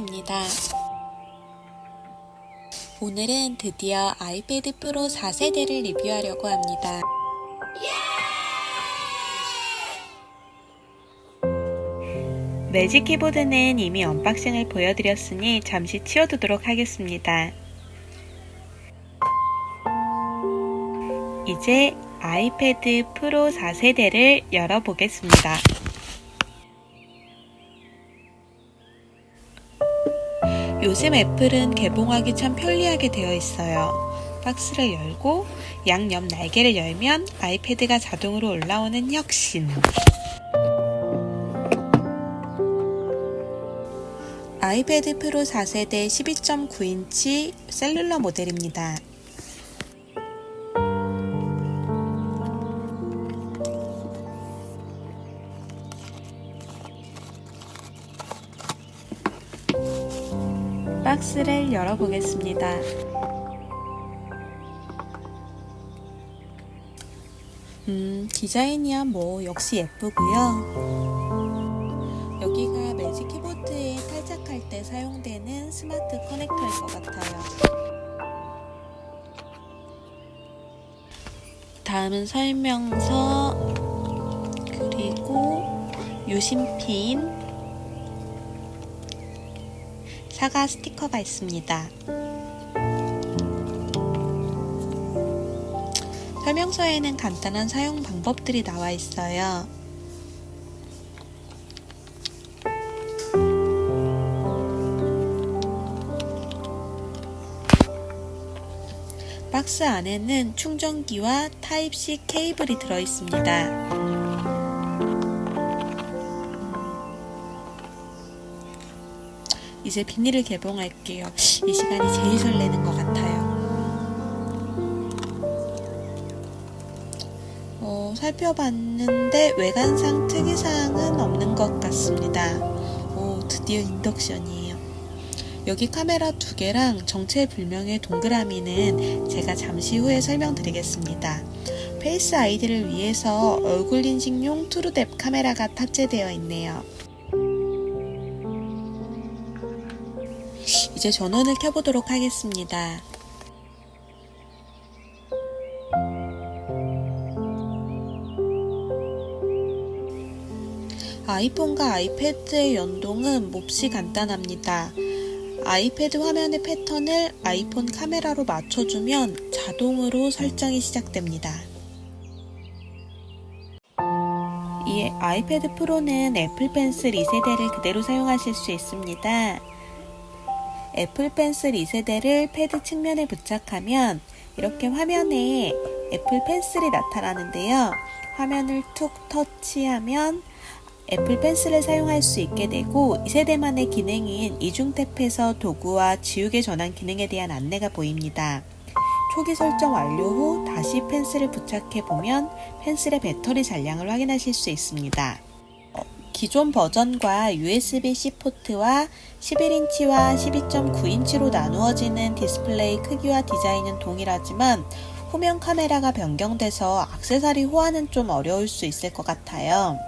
고토키입니다. 오늘은 드디어 아이패드 프로 4세대를 리뷰하려고 합니다. 매직 키보드는 이미 언박싱을 보여드렸으니 잠시 치워두도록 하겠습니다. 이제 아이패드 프로 4세대를 열어보겠습니다. 요즘 애플은 개봉하기 참 편리하게 되어 있어요. 박스를 열고 양옆 날개를 열면 아이패드가 자동으로 올라오는 혁신. 아이패드 프로 4세대 12.9인치 셀룰러 모델입니다. 박스를 열어보겠습니다. 음, 디자인이야 뭐 역시 예쁘고요. 여기가 매직 키보드에 탈착할 때 사용되는 스마트 커넥터일 것 같아요. 다음은 설명서 그리고 유심핀 사과 스티커가 있습니다. 설명서에는 간단한 사용 방법들이 나와 있어요. 박스 안에는 충전기와 타입C 케이블이 들어 있습니다. 이제 비닐을 개봉할게요. 이 시간이 제일 설레는 것 같아요. 어, 살펴봤는데 외관상 특이사항은 없는 것 같습니다. 오, 드디어 인덕션이에요. 여기 카메라 두 개랑 정체불명의 동그라미는 제가 잠시 후에 설명드리겠습니다. 페이스 아이디를 위해서 얼굴 인식용 트루뎁 카메라가 탑재되어 있네요. 이제 전원을 켜보도록 하겠습니다. 아이폰과 아이패드의 연동은 몹시 간단합니다. 아이패드 화면의 패턴을 아이폰 카메라로 맞춰주면 자동으로 설정이 시작됩니다. 이 아이패드 프로는 애플 펜슬 2세대를 그대로 사용하실 수 있습니다. 애플 펜슬 2세대를 패드 측면에 부착하면 이렇게 화면에 애플 펜슬이 나타나는데요. 화면을 툭 터치하면 애플 펜슬을 사용할 수 있게 되고 2세대만의 기능인 이중 탭에서 도구와 지우개 전환 기능에 대한 안내가 보입니다. 초기 설정 완료 후 다시 펜슬을 부착해 보면 펜슬의 배터리 잔량을 확인하실 수 있습니다. 기존 버전과 USB-C 포트와 11인치와 12.9인치로 나누어지는 디스플레이 크기와 디자인은 동일하지만 후면 카메라가 변경돼서 악세사리 호환은 좀 어려울 수 있을 것 같아요.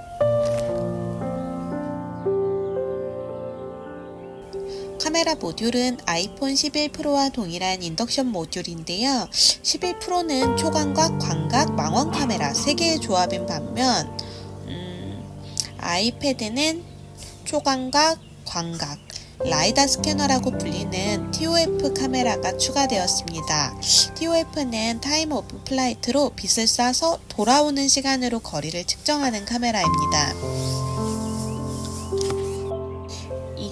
카메라 모듈은 아이폰 11 프로와 동일한 인덕션 모듈인데요. 11 프로는 초광각, 광각, 망원 카메라 3개의 조합인 반면 음, 아이패드는 초광각, 광각, 라이다 스캐너라고 불리는 TOF 카메라가 추가되었습니다. TOF는 타임 오브 플라이트로 빛을 쏴서 돌아오는 시간으로 거리를 측정하는 카메라입니다.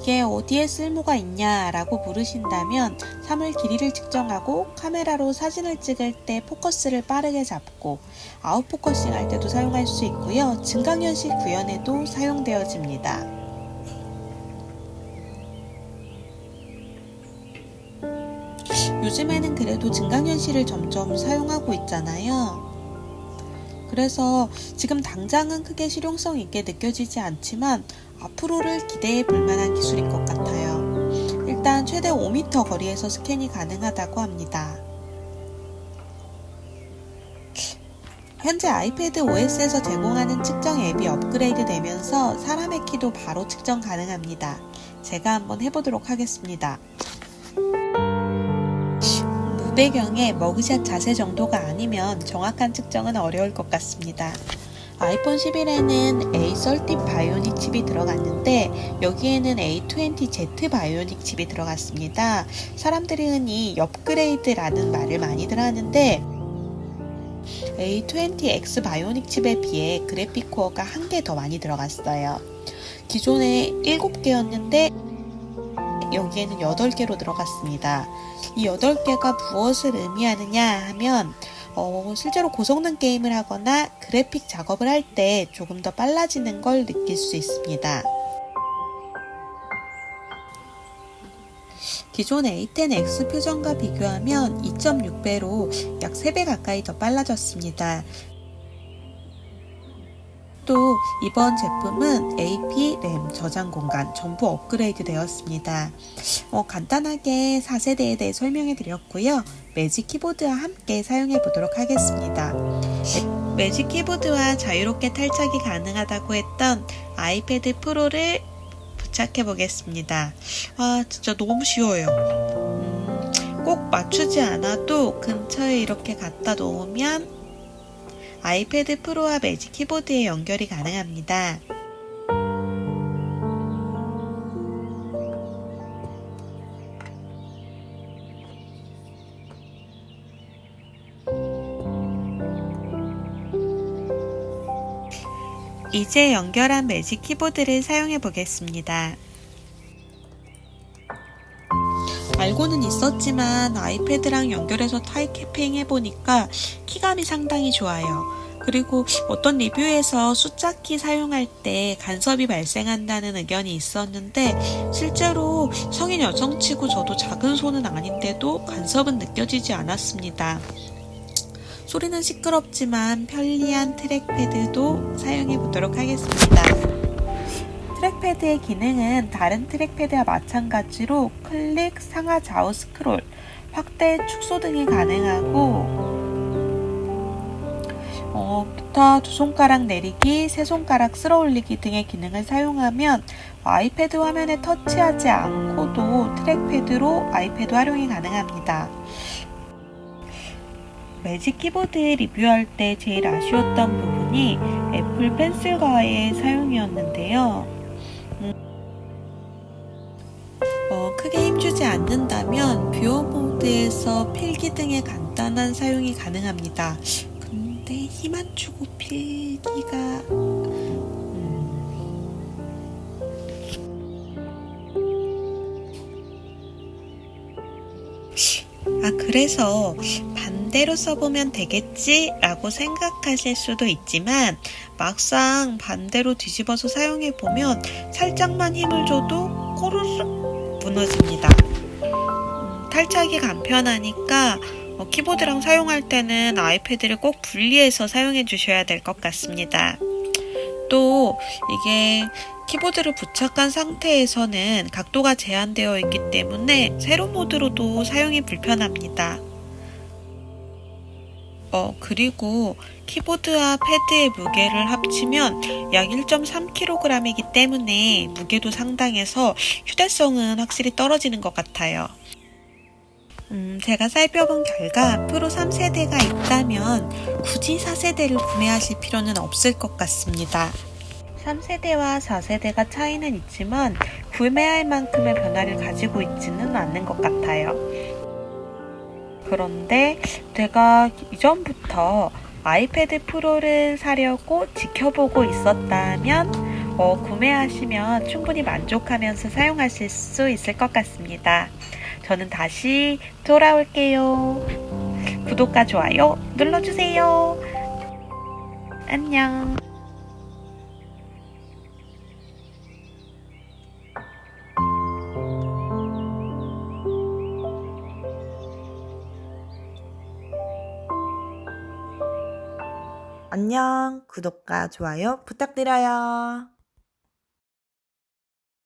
이게 어디에 쓸모가 있냐라고 물으신다면 사물 길이를 측정하고 카메라로 사진을 찍을 때 포커스를 빠르게 잡고 아웃포커싱 할 때도 사용할 수 있고요. 증강현실 구현에도 사용되어집니다. 요즘에는 그래도 증강현실을 점점 사용하고 있잖아요. 그래서 지금 당장은 크게 실용성 있게 느껴지지 않지만 앞으로를 기대해 볼 만한 기술인 것 같아요. 일단 최대 5m 거리에서 스캔이 가능하다고 합니다. 현재 아이패드 OS에서 제공하는 측정 앱이 업그레이드 되면서 사람의 키도 바로 측정 가능합니다. 제가 한번 해보도록 하겠습니다. 무배경에 머그샷 자세 정도가 아니면 정확한 측정은 어려울 것 같습니다. 아이폰 11에는 A13 바이오닉 칩이 들어갔는데 여기에는 A20Z 바이오닉 칩이 들어갔습니다. 사람들이 흔히 업그레이드라는 말을 많이들 하는데 A20X 바이오닉 칩에 비해 그래픽 코어가 한 개 더 많이 들어갔어요. 기존에 7개였는데 여기에는 8개로 들어갔습니다. 이 8개가 무엇을 의미하느냐 하면 어, 실제로 고성능 게임을 하거나 그래픽 작업을 할 때 조금 더 빨라지는 걸 느낄 수 있습니다. 기존 A10X 표정과 비교하면 2.6배로 약 3배 가까이 더 빨라졌습니다. 또 이번 제품은 AP, 램, 저장 공간 전부 업그레이드 되었습니다. 어, 간단하게 4세대에 대해 설명해 드렸고요. 매직 키보드와 함께 사용해 보도록 하겠습니다. 매직 키보드와 자유롭게 탈착이 가능하다고 했던 아이패드 프로를 부착해 보겠습니다. 아, 진짜 너무 쉬워요. 음, 꼭 맞추지 않아도 근처에 이렇게 갖다 놓으면 아이패드 프로와 매직 키보드에 연결이 가능합니다. 이제 연결한 매직 키보드를 사용해 보겠습니다. 알고는 있었지만 아이패드랑 연결해서 타이캐핑 해보니까 키감이 상당히 좋아요. 그리고 어떤 리뷰에서 숫자키 사용할 때 간섭이 발생한다는 의견이 있었는데 실제로 성인 여성치고 저도 작은 손은 아닌데도 간섭은 느껴지지 않았습니다. 소리는 시끄럽지만 편리한 트랙패드도 사용해 보도록 하겠습니다. 트랙패드의 기능은 다른 트랙패드와 마찬가지로 클릭, 상하 좌우 스크롤, 확대, 축소 등이 가능하고 어, 기타 두 손가락 내리기, 세 손가락 쓸어 올리기 등의 기능을 사용하면 아이패드 화면에 터치하지 않고도 트랙패드로 아이패드 활용이 가능합니다. 매직 키보드 리뷰할 때 제일 아쉬웠던 부분이 애플 펜슬과의 사용이었는데요. 힘주지 않는다면 뷰어 모드에서 필기 등의 간단한 사용이 가능합니다. 근데 힘 안 주고 필기가 아, 그래서 반대로 써보면 되겠지? 라고 생각하실 수도 있지만, 막상 반대로 뒤집어서 사용해보면 살짝만 힘을 줘도 꼬르륵 무너집니다. 음, 탈착이 간편하니까 어, 키보드랑 사용할 때는 아이패드를 꼭 분리해서 사용해 주셔야 될 것 같습니다. 또 이게 키보드를 부착한 상태에서는 각도가 제한되어 있기 때문에 세로 모드로도 사용이 불편합니다. 어, 그리고 키보드와 패드의 무게를 합치면 약 1.3kg이기 때문에 무게도 상당해서 휴대성은 확실히 떨어지는 것 같아요. 음, 제가 살펴본 결과 프로 3세대가 있다면 굳이 4세대를 구매하실 필요는 없을 것 같습니다. 3세대와 4세대가 차이는 있지만 구매할 만큼의 변화를 가지고 있지는 않는 것 같아요. 그런데 제가 이전부터 아이패드 프로를 사려고 지켜보고 있었다면 어, 구매하시면 충분히 만족하면서 사용하실 수 있을 것 같습니다. 저는 다시 돌아올게요. 구독과 좋아요 눌러주세요. 안녕. 안녕. 구독과 좋아요 부탁드려요.